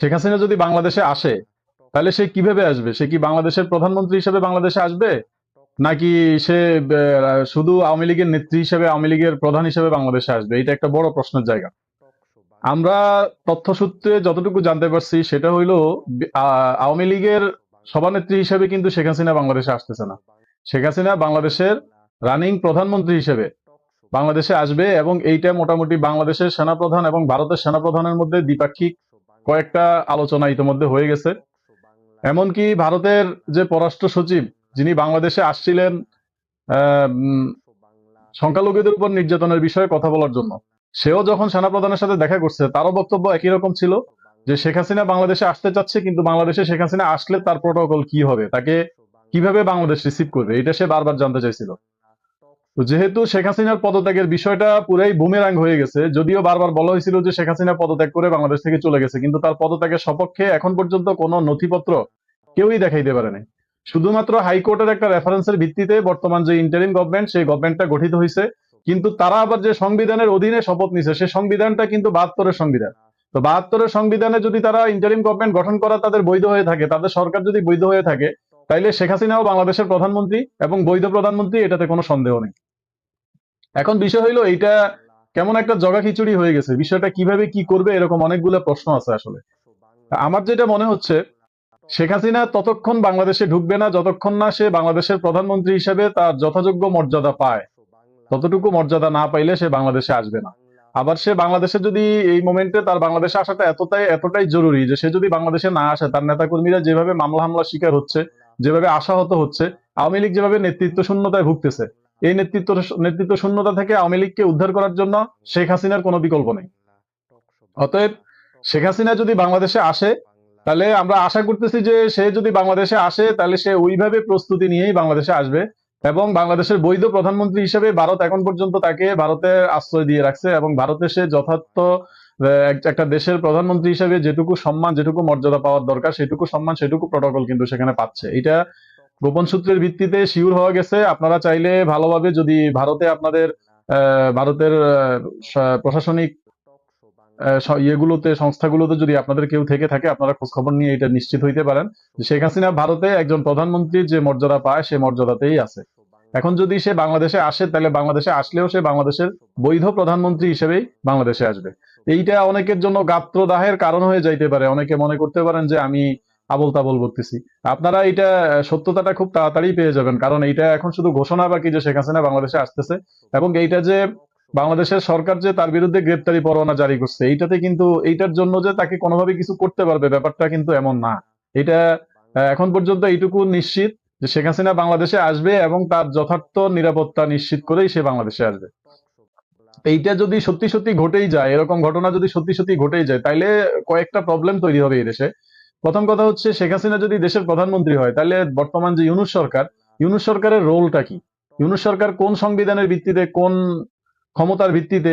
শেখ হাসিনা যদি বাংলাদেশে আসে, তাহলে সে কীভাবে আসবে? সে কি বাংলাদেশের প্রধানমন্ত্রী হিসেবে বাংলাদেশে আসবে? নাকি সে শুধু আওয়ামী লীগের নেত্রী হিসেবে, আওয়ামী লীগের প্রধান হিসেবে বাংলাদেশে আসবে? এটা একটা বড় প্রশ্নের জায়গা। আমরা তথ্যসূত্রে যতটুকু জানতে পারছি, সেটা হইল আওয়ামী লীগের সভানেত্রী হিসেবে কিন্তু শেখ হাসিনা বাংলাদেশে আসতেছে না। শেখ হাসিনা বাংলাদেশের রানিং প্রধানমন্ত্রী হিসেবে বাংলাদেশে আসবে এবং এইটা মোটামুটি বাংলাদেশের সেনাপ্রধান এবং ভারতের সেনাপ্রধানের মধ্যে দ্বিপাক্ষিক কয়েকটা আলোচনা ইতিমধ্যে হয়ে গেছে। এমনকি ভারতের যে পররাষ্ট্র সচিব, যিনি বাংলাদেশে আসছিলেন সংখ্যালঘুদের উপর নির্যাতনের বিষয়ে কথা বলার জন্য, সেও যখন সেনাপ্রধানের সাথে দেখা করছে, তারও বক্তব্য একই রকম ছিল যে শেখ হাসিনা বাংলাদেশে আসতে চাচ্ছে, কিন্তু বাংলাদেশে শেখ হাসিনা আসলে তার প্রোটোকল কি হবে, তাকে কীভাবে বাংলাদেশ রিসিভ করবে, এটা সে বারবার জানতে চাইছিল। তো যেহেতু শেখ হাসিনার পদত্যাগের বিষয়টা পুরাই বুমেরাং হয়ে গেছে, যদিও বারবার বলা হয়েছিল যে শেখ হাসিনা পদত্যাগ করে বাংলাদেশ থেকে চলে গেছে, কিন্তু তার পদত্যাগের সপক্ষে এখন পর্যন্ত কোনো নথিপত্র কেউই দেখাইতে পারে নাই। শুধুমাত্র হাইকোর্টের একটা রেফারেন্সের ভিত্তিতে বর্তমান যে ইন্টারিম গভর্নমেন্ট সেই গভর্নমেন্টটা গঠিত হয়েছে কিন্তু তারা আবার যে সংবিধানের অধীনে শপথ নিছে সেই সংবিধানটা কিন্তু বাহাত্তরের সংবিধান। তো বাহাত্তরের সংবিধানে যদি তারা ইন্টারিম গভর্নমেন্ট গঠন করা তাদের বৈধ হয়ে থাকে, তাদের সরকার যদি বৈধ হয়ে থাকে তাইলে শেখ হাসিনাও বাংলাদেশের প্রধানমন্ত্রী এবং বৈধ প্রধানমন্ত্রী, এটাতে কোনো সন্দেহ নেই। এখন বিষয় হইল, এইটা কেমন একটা জগা খিচুড়ি হয়ে গেছে, বিষয়টা কীভাবে কি করবে, এরকম অনেকগুলো প্রশ্ন আছে আসলে। আমার যেটা মনে হচ্ছে, শেখ হাসিনা ততক্ষণ বাংলাদেশে ঢুকবে না, যতক্ষণ না সে বাংলাদেশের প্রধানমন্ত্রী হিসেবে তার যথাযোগ্য মর্যাদা পায়। ততটুকু মর্যাদা না পাইলে সে বাংলাদেশে আসবে না। আবার সে বাংলাদেশে যদি এই মোমেন্টে তার বাংলাদেশে আসাটা এতটাই এতটাই জরুরি যে সে যদি বাংলাদেশে না আসে, তার নেতাকর্মীরা যেভাবে মামলা হামলা শিকার হচ্ছে যেভাবে আশাহত হচ্ছে, আওয়ামী লীগ যেভাবে নেতৃত্ব শূন্যতায় ভুগতেছে, এই নেতৃত্ব নেতৃত্ব শূন্যতা থেকে আওয়ামী লীগকে উদ্ধার করার জন্য শেখ হাসিনার কোনো বিকল্প নেই। অতএব শেখ হাসিনা যদি বাংলাদেশে আসে, তাহলে আমরা আশা করতেছি যে সে যদি বাংলাদেশে আসে, তাহলে সে ওইভাবে প্রস্তুতি নিয়েই বাংলাদেশে আসবে এবং বাংলাদেশের বৈধ প্রধানমন্ত্রী হিসেবে ভারত এখন পর্যন্ত তাকে ভারতে আশ্রয় দিয়ে রাখছে এবং ভারতে সে যথার্থ একটা দেশের প্রধানমন্ত্রী হিসেবে যেটুকু সম্মান, যেটুকু মর্যাদা পাওয়ার দরকার, সেটুকু সম্মান, সেটুকু প্রটোকল কিন্তু সেখানে পাচ্ছে। এটা গোপন সূত্রের ভিত্তিতে শিওর হওয়া গেছে। আপনারা চাইলে ভালোভাবে যদি ভারতে আপনাদের ভারতের প্রশাসনিক ইয়েগুলোতে, সংস্থাগুলোতে যদি আপনাদের কেউ থেকে থাকে, আপনারা খোঁজ খবর নিয়ে এটা নিশ্চিত হইতে পারেন। শেখ হাসিনা ভারতে একজন প্রধানমন্ত্রীর যে মর্যাদা পায়, সে মর্যাদাতেই আছে। এখন যদি সে বাংলাদেশে আসে, তাহলে বাংলাদেশে আসলেও সে বাংলাদেশের বৈধ প্রধানমন্ত্রী হিসেবেই বাংলাদেশে আসবে। এইটা অনেকের জন্য গাত্রদাহের কারণ হয়ে যাইতে পারে। অনেকে মনে করতে পারেন যে আমি আবল তাবল বলতেছি আপনারা এটা সত্যতাটা খুব তাড়াতাড়ি পেয়ে যাবেন। কারণ এইটা এখন শুধু ঘোষণা বাকি যে শেখ হাসিনা বাংলাদেশে আসতেছে এবং এইটা যে বাংলাদেশের সরকার যে তার বিরুদ্ধে গ্রেপ্তারি পরোয়ানা জারি করছে, এইটাতে কিন্তু এইটার জন্য যে তাকে কোনোভাবে কিছু করতে পারবে ব্যাপারটা কিন্তু এমন না। এটা এখন পর্যন্ত এইটুকু নিশ্চিত যে শেখ হাসিনা বাংলাদেশে আসবে এবং তার যথার্থ নিরাপত্তা নিশ্চিত করেই সে বাংলাদেশে আসবে। এইটা যদি সত্যি সত্যি ঘটেই যায়, এরকম ঘটনা যদি সত্যি সত্যি ঘটেই যায়, তাইলে কয়েকটা প্রবলেম তৈরি হবে এই দেশে। প্রথম কথা হচ্ছে, শেখ হাসিনা যদি দেশের প্রধানমন্ত্রী হয় তাহলে বর্তমান যে ইউনুস সরকার, ইউনুস সরকারের রোলটা কি? ইউনুস সরকার কোন সংবিধানের ভিত্তিতে, কোন ক্ষমতার ভিত্তিতে,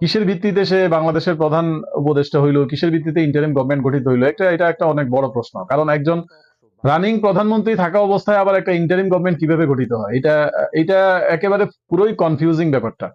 কিসের ভিত্তিতে সে বাংলাদেশের প্রধান উপদেষ্টা হইল, কিসের ভিত্তিতে ইন্টারিম গভর্নমেন্ট গঠিত হইল একটা এটা একটা অনেক বড় প্রশ্ন। কারণ একজন রানিং প্রধানমন্ত্রী থাকা অবস্থায় আবার একটা ইন্টারিম গভর্নমেন্ট কীভাবে গঠিত হয়? এটা এটা একেবারে পুরোই কনফিউজিং ব্যাপারটা।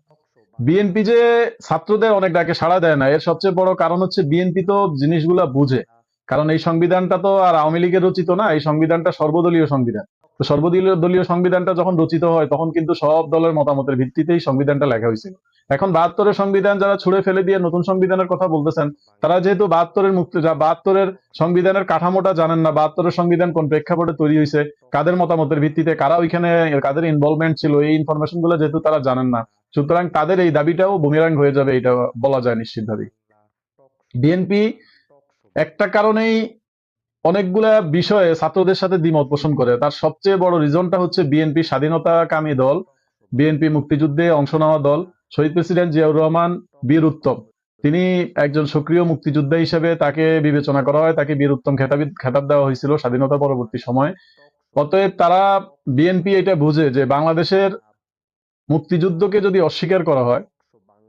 বিএনপি যে ছাত্রদের অনেক ডাকে সাড়া দেয় না, এর সবচেয়ে বড় কারণ হচ্ছে বিএনপি তো জিনিসগুলা বুঝে। কারণ এই সংবিধানটা তো আর আওয়ামী লীগের রচিত না, এই সংবিধানটা সর্বদলীয় সংবিধান। তো সর্বদলীয় দলীয় সংবিধানটা যখন রচিত হয়, তখন কিন্তু সব দলের মতামতের ভিত্তিতেই সংবিধানটা লেখা হয়েছিল। এখন বাহাত্তরের সংবিধান যারা ছুড়ে ফেলে দিয়ে নতুন সংবিধানের কথা বলতেছেন, তারা যেহেতু বাহাত্তরের মুক্তি যা বাহাত্তরের সংবিধানের কাঠামোটা জানেন না, বাহাত্তরের সংবিধান কোন প্রেক্ষাপটে তৈরি হয়েছে, কাদের মতামতের ভিত্তিতে, কারা ওইখানে, কাদের ইনভলভমেন্ট ছিল, এই ইনফরমেশনগুলো যেহেতু তারা জানেন না, সুতরাং তাদের এই দাবিটাও বুমিরাং হয়ে যাবে, এটা বলা যায় নিশ্চিতভাবে। বিএনপি একটা কারণেই অনেকগুলা বিষয়ে ছাত্রদের সাথে দ্বিমত পোষণ করে, তার সবচেয়ে বড় রিজনটা হচ্ছে বিএনপি স্বাধীনতাকামী দল বিএনপি মুক্তিযুদ্ধে অংশ নেওয়া দল শহীদ প্রেসিডেন্ট জিয়াউর রহমান বীর উত্তম। তিনি একজন সক্রিয় মুক্তিযোদ্ধা হিসেবে তাকে বিবেচনা করা হয়, তাকে বীর উত্তম খেতাব খেতাব দেওয়া হয়েছিল স্বাধীনতা পরবর্তী সময়। অতএব তারা বিএনপি এটা বুঝে যে বাংলাদেশের মুক্তিযুদ্ধকে যদি অস্বীকার করা হয়,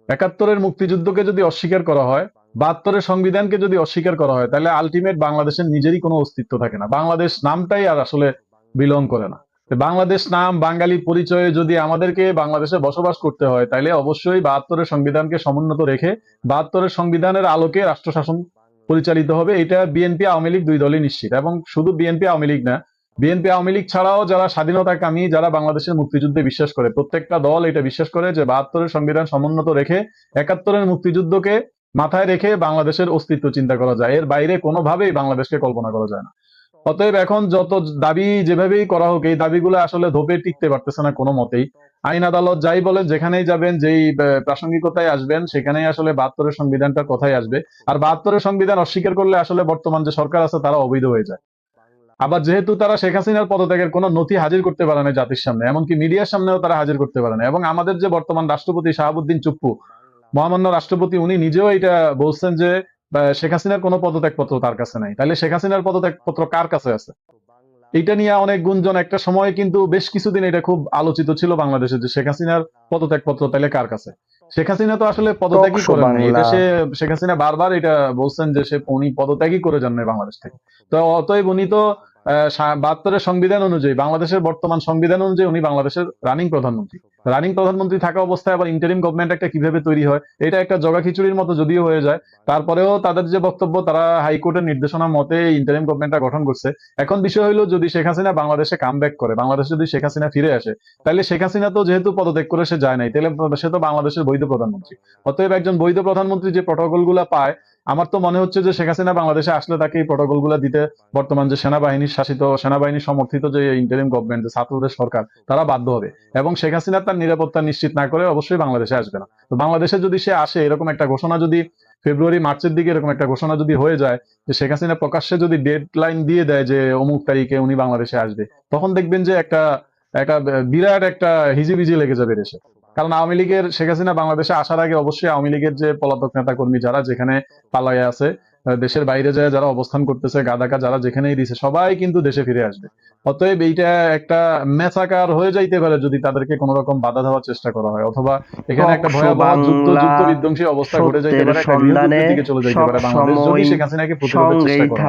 একাত্তরের মুক্তিযুদ্ধকে যদি অস্বীকার করা হয়, বাহাত্তরের সংবিধানকে যদি অস্বীকার করা হয়, তাহলে আলটিমেট বাংলাদেশের নিজেরই কোনো অস্তিত্ব থাকে না। বাংলাদেশ নামটাই আর আসলে বিলং করে না। বাংলাদেশ নাম বাঙালি পরিচয়ে যদি আমাদেরকে বাংলাদেশে বসবাস করতে হয় তাহলে অবশ্যই বাহাত্তরের সংবিধানকে সমুন্নত রেখে বাহাত্তরের সংবিধানের আলোকে রাষ্ট্র শাসন পরিচালিত হবে। এটা বিএনপি আওয়ামী লীগ দুই দলই নিশ্চিত। এবং শুধু বিএনপি আওয়ামী লীগ না, বিএনপি আওয়ামী লীগ ছাড়াও যারা স্বাধীনতাকামী, যারা বাংলাদেশের মুক্তিযুদ্ধে বিশ্বাস করে, প্রত্যেকটা দল এটা বিশ্বাস করে যে বাহাত্তরের সংবিধান সমুন্নত রেখে একাত্তরের মুক্তিযুদ্ধকে মাথায় রেখে বাংলাদেশের অস্তিত্ব চিন্তা করা যায়। এর বাইরে কোনোভাবেই বাংলাদেশকে কল্পনা করা যায় না। অতএব এখন যত দাবি যেভাবেই করা হোক, এই দাবিগুলো আসলে ধোপে টিকতে পারতেছে না কোনো মতেই। আইন আদালত যাই বলেন, যেখানেই যাবেন, যেই প্রাসঙ্গিকতায় আসবেন, সেখানেই আসলে বাহাত্তরের সংবিধানটা কথাই আসবে। আর বাহাত্তরের সংবিধান অস্বীকার করলে আসলে বর্তমান যে সরকার আছে তারা অবৈধ হয়ে যায়। আবার যেহেতু তারা শেখ হাসিনার পদত্যাগের কোনো নথি হাজির করতে পারে না জাতির সামনে, এমনকি মিডিয়ার সামনেও তারা হাজির করতে পারে না। এবং আমাদের যে বর্তমান রাষ্ট্রপতি শাহাবুদ্দিন চুপ্পু, মহামান্য রাষ্ট্রপতি, উনি নিজেও এটা বলছেন যে শেখ হাসিনার কোনো পদত্যাগপত্র তার কাছে নাই। তাহলে শেখ হাসিনার পদত্যাগপত্র কার কাছে আছে? এটা নিয়ে অনেক গুঞ্জন একটা সময় কিন্তু বেশ কিছুদিন এটা খুব আলোচিত ছিল বাংলাদেশে যে শেখ হাসিনার পদত্যাগ পত্র তাহলে কার কাছে? শেখ হাসিনা তো আসলে পদত্যাগই করেন এটা সে শেখ হাসিনা বারবার এটা বলছেন যে সে উনি পদত্যাগই করে যান বাংলাদেশ থেকে। তো অতএব উনি তো বাহাত্তরের সংবিধান অনুযায়ী, বাংলাদেশের বর্তমান সংবিধান অনুযায়ী উনি বাংলাদেশের রানিং প্রধানমন্ত্রী। রানিং প্রধানমন্ত্রী থাকা অবস্থায় আবার ইন্টারিম গভর্নমেন্ট একটা কীভাবে তৈরি হয়, এটা একটা জগা খিচুড়ির মতো যদিও হয়ে যায়, তারপরেও তাদের যে বক্তব্য, তারা হাইকোর্টের নির্দেশনা মতে ইন্টারিম গভর্নমেন্টটা গঠন করছে। এখন বিষয় হলো যদি শেখ হাসিনা বাংলাদেশে কাম করে, বাংলাদেশ যদি শেখ হাসিনা ফিরে আসে, তাহলে শেখ হাসিনা তো যেহেতু পদত্যাগ করে সে যায় নাই, তাহলে সে তো বাংলাদেশের বৈধ প্রধানমন্ত্রী। অতএব একজন বৈধ প্রধানমন্ত্রী যে প্রটোকল পায় আমার তো মনে হচ্ছে যে শেখ হাসিনা বাংলাদেশে আসলে তাকে এই প্রটোকলগুলা দিতে বর্তমান যে সেনাবাহিনীর শাসিত সেনাবাহিনী সমর্থিত যে ইন্টারিম গভর্নমেন্ট যে ছাত্রদের সরকার, তারা বাধ্য হবে। এবং শেখ হাসিনা তার নিরাপত্তা নিশ্চিত না করে অবশ্যই বাংলাদেশে আসবে না। তো বাংলাদেশে যদি সে আসে, এরকম একটা ঘোষণা যদি ফেব্রুয়ারি, মার্চের দিকে এরকম একটা ঘোষণা যদি হয়ে যায়, যে শেখ হাসিনা প্রকাশ্যে যদি ডেড লাইন দিয়ে দেয় যে অমুক তারিখে উনি বাংলাদেশে আসবে, তখন দেখবেন যে একটা একটা বিরাট একটা হিজিবিজি লেগে যাবে দেশে। কারণ আওয়ামী লীগের শেখ হাসিনা বাংলাদেশে আসার আগে অবশ্যই আওয়ামী লীগের যে পলাতক নেতা কর্মী যারা যেখানে পালায়ে আছে দেশের বাইরে যায় যারা অবস্থান করতেছে গাদাকা যারা যেখানেই দিছে সবাই কিন্তু দেশে ফিরে আসবে। অতএব এইটা একটা মেচাকার হয়ে যাইতে পারে যদি তাদেরকে কোন রকম বাধা দেওয়ার চেষ্টা করা হয় অথবা এখানে একটা ভয়াবহ যুদ্ধ যুদ্ধ বিধ্বংসী অবস্থা ঘটে যাইতে পারে দিকে চলে যাইতে পারে বাংলাদেশ যদি শেখ হাসিনাকে প্রতিরোধের চেষ্টা করা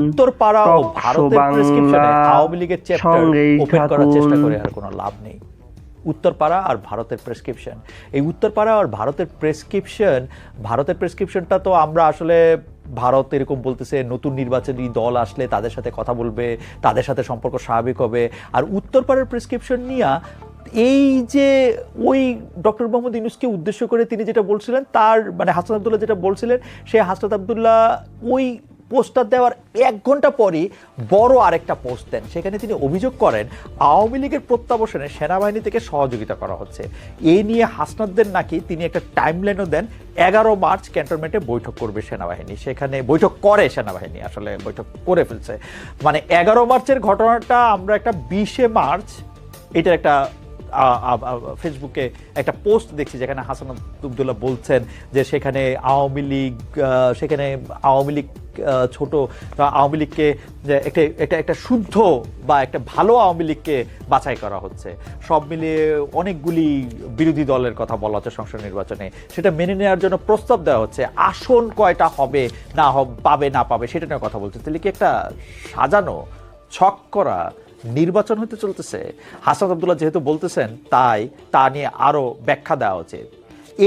উত্তরপাড়া ও ভারতের বাংলা, প্রেসক্রিপশনে আওয়ামী লীগের চ্যাপ্টার ওপেন করার চেষ্টা করে আর কোনো লাভ নেই। উত্তরপাড়া আর ভারতের প্রেসক্রিপশন এই উত্তরপাড়া আর ভারতের প্রেসক্রিপশন ভারতের প্রেসক্রিপশনটা তো আমরা আসলে ভারত এরকম বলতেছে, নতুন নির্বাচনী দল আসলে তাদের সাথে কথা বলবে, তাদের সাথে সম্পর্ক স্বাভাবিক হবে। আর উত্তরপাড়ার প্রেসক্রিপশন নিয়ে এই যে ওই ডক্টর মোহাম্মদ ইউনুসকে উদ্দেশ্য করে তিনি যেটা বলছিলেন, তার মানে হাসান আবদুল্লাহ যেটা বলছিলেন, সেই হাসনাত আবদুল্লাহ ওই পোস্টার দেওয়ার এক ঘণ্টা পরই বড় আরেকটা পোস্ট দেন। সেখানে তিনি অভিযোগ করেন, আওয়ামী লীগের প্রত্যাবর্তনে সেনাবাহিনী থেকে সহযোগিতা করা হচ্ছে। এই নিয়ে হাসনাতদের নাকি তিনি একটা টাইমলাইনও দেন, এগারো মার্চ ক্যান্টনমেন্টে বৈঠক করবে সেনাবাহিনী। সেখানে বৈঠক করে সেনাবাহিনী, আসলে বৈঠক করে ফেলছে। মানে এগারো মার্চের ঘটনাটা আমরা একটা বিশে মার্চ, এটার একটা ফেসবুকে একটা পোস্ট দেখছি যেখানে হাসান আব্দুল্লাহ বলছেন যে সেখানে আওয়ামী লীগ সেখানে আওয়ামী লীগ ছোট আওয়ামী লীগকে একটা একটা একটা শুদ্ধ বা একটা ভালো আওয়ামী লীগকে বাছাই করা হচ্ছে। সব মিলিয়ে অনেকগুলি বিরোধী দলের কথা বলা হচ্ছে সংসদ নির্বাচনে। সেটা মেনে নেওয়ার জন্য প্রস্তাব দেওয়া হচ্ছে, আসন কয়টা হবে, না পাবে না পাবে, সেটা নিয়ে কথা বলছে। তাহলে কি একটা সাজানো, ছক করা নির্বাচন হতে চলতেছে। হাসান আব্দুল্লাহ যেহেতু বলতেছেন তাই তা নিয়ে আরও ব্যাখ্যা দেওয়া উচিত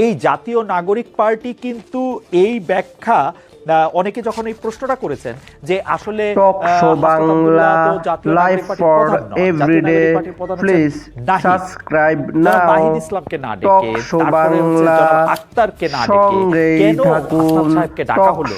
এই জাতীয় নাগরিক পার্টি কিন্তু এই ব্যাখ্যা অনেকে যখন এই প্রশ্নটা করেছেন যে আসলে Bangla for everyday please subscribe now Nahid. ইসলামকে না ডেকে বাংলা আক্তারকে না ডেকে কেন থাকুন সাহেবকে ডাকা হলো?